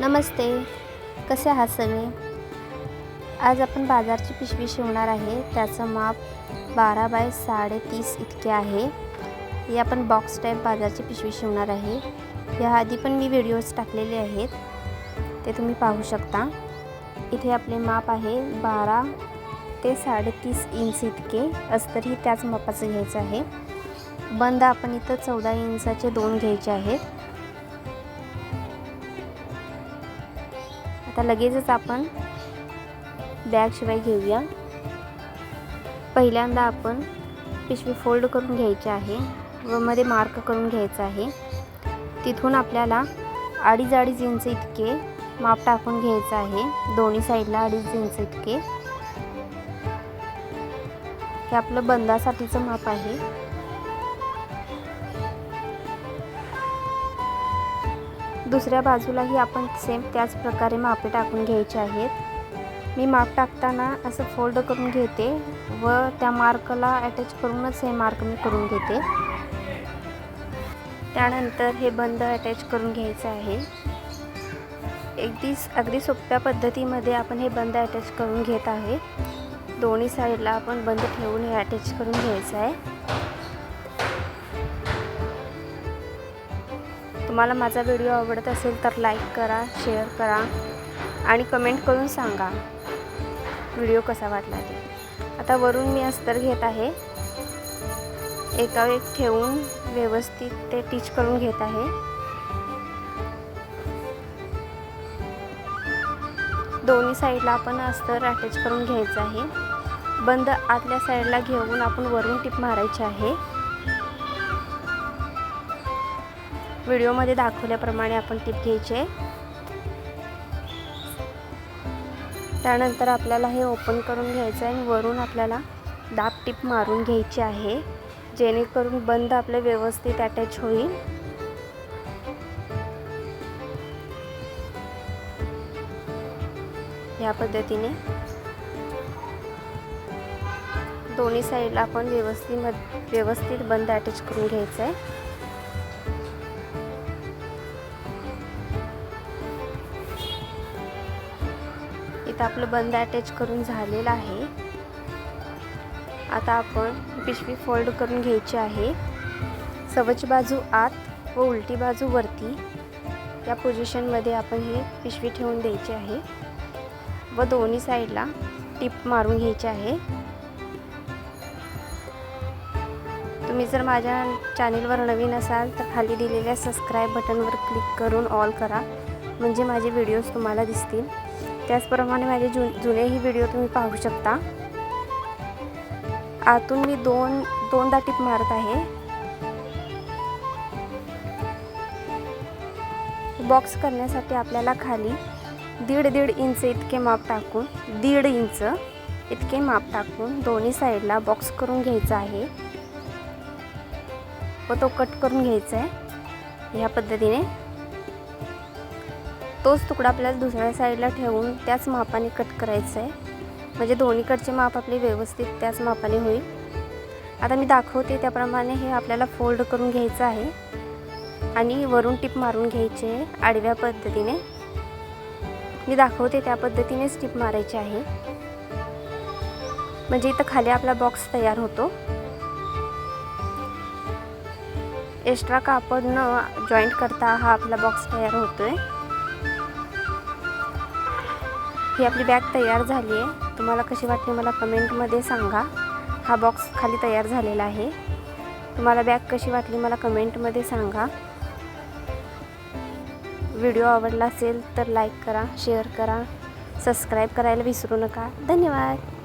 नमस्ते. कसे आहात सगळे? आज आपण बाजारची पिशवी शिवणार आहे. त्याचं माप बारा बाय साडेतीस इतके आहे. ही आपण बॉक्स टाईप बाजारची पिशवी शिवणार आहे. याआधी पण मी व्हिडिओज टाकलेले आहेत. ते तुम्ही पाहू शकता. इथे आपले माप आहे बारा ते साडेतीस इंच इतके. अस्तरही त्याच मापाचं घ्यायचं आहे. बंद आपण इथं चौदा इंचाचे दोन घ्यायचे आहेत. आता लगेचच आपण बॅगशिवाय घेऊया. पहिल्यांदा आपण पिशवी फोल्ड करून घ्यायची आहे व मध्ये मार्क करून घ्यायचं आहे. तिथून आपल्याला अडीच अडीच इंच इतके माप टाकून घ्यायचं आहे. दोन्ही साईडला अडीच इंच इतके. हे आपलं बंदासाठीचं माप आहे. दुसऱ्या बाजूलाही आपण सेम त्याच प्रकारे मापे टाकून घ्यायचे आहेत. मी माप टाकताना असं फोल्ड करून घेते व त्या मार्कला अटॅच करूनच हे मार्क मी करून घेते. त्यानंतर हे बंद अटॅच करून घ्यायचं आहे. अगदी अगदी सोप्या पद्धतीमध्ये आपण हे बंद अटॅच करून घेत आहे. दोन्ही साईडला आपण बंद ठेवून हे अटॅच करून घ्यायचं आहे. तुम्हाला माझा व्हिडिओ आवडत असेल तर लाईक करा शेअर करा आणि कमेंट करून सांगा व्हिडिओ कसा वाटला ते. आता वरून मी अस्तर घेत आहे. एका एक ठेवून व्यवस्थित ते टीच करून घेत आहे. दोन्ही साईडला आपण अस्तर अटॅच करून घ्यायचं आहे. बंद आतल्या साईडला घेऊन आपण वरून टिप मारायची आहे. व्हिडिओमध्ये दाखवल्याप्रमाणे आपण टिप घ्यायचे. त्यानंतर आपल्याला हे ओपन करून घ्यायचं आहे आणि वरून आपल्याला दाब टिप मारून घ्यायची आहे. जेणेकरून बंद आपलं व्यवस्थित अटॅच होईल. या पद्धतीने. दोन्ही साईडला आपण व्यवस्थित व्यवस्थित बंद अटॅच करून घ्यायचं आहे. आता आपलं बंद अटॅच करून झालेलं आहे. आता आपण पिशवी फोल्ड करून घ्यायची आहे. सवच बाजू आत व उलटी बाजू वरती. या पोझिशनमध्ये आपण हे पिशवी ठेवून द्यायची आहे. व दोन्ही साईडला टिप मारून घ्यायची आहे. तुम्ही जर माझ्या चॅनेलवर नवीन असाल तर खाली दिलेल्या सबस्क्राईब बटनवर क्लिक करून ऑल करा. म्हणजे माझे व्हिडिओज तुम्हाला दिसतील. त्याचप्रमाणे माझे जु जुनेही व्हिडिओ तुम्ही पाहू शकता. आतून मी दोन दोनदा टिप मारत आहे. बॉक्स करण्यासाठी आपल्याला खाली दीड दीड इंच इतके माप टाकून दीड इंच इतके माप टाकून दोन्ही साईडला बॉक्स करून घ्यायचा आहे. व तो कट करून घ्यायचा आहे. ह्या पद्धतीने तोच तुकडा आपल्याला दुसऱ्या साईडला ठेवून त्याच मापाने कट करायचं आहे. म्हणजे दोन्हीकडचे माप आपले व्यवस्थित त्याच मापाने होईल. आता मी दाखवते त्याप्रमाणे हे आपल्याला फोल्ड करून घ्यायचं आहे. आणि वरून टिप मारून घ्यायचे आहे आडव्या पद्धतीने. मी दाखवते त्या पद्धतीनेच टिप मारायची आहे. म्हणजे इथं खाली आपला बॉक्स तयार होतो. एक्स्ट्रा कापड न जॉईंट करता हा आपला बॉक्स तयार होतो आहे ही आपली बॅग तयार झाली आहे. तुम्हाला कशी वाटली मला कमेंटमध्ये सांगा. हा बॉक्स खाली तयार झालेला आहे. तुम्हाला बॅग कशी वाटली मला कमेंटमध्ये सांगा. व्हिडिओ आवडला असेल तर लाईक करा शेअर करा. सबस्क्राईब करायला विसरू नका. धन्यवाद.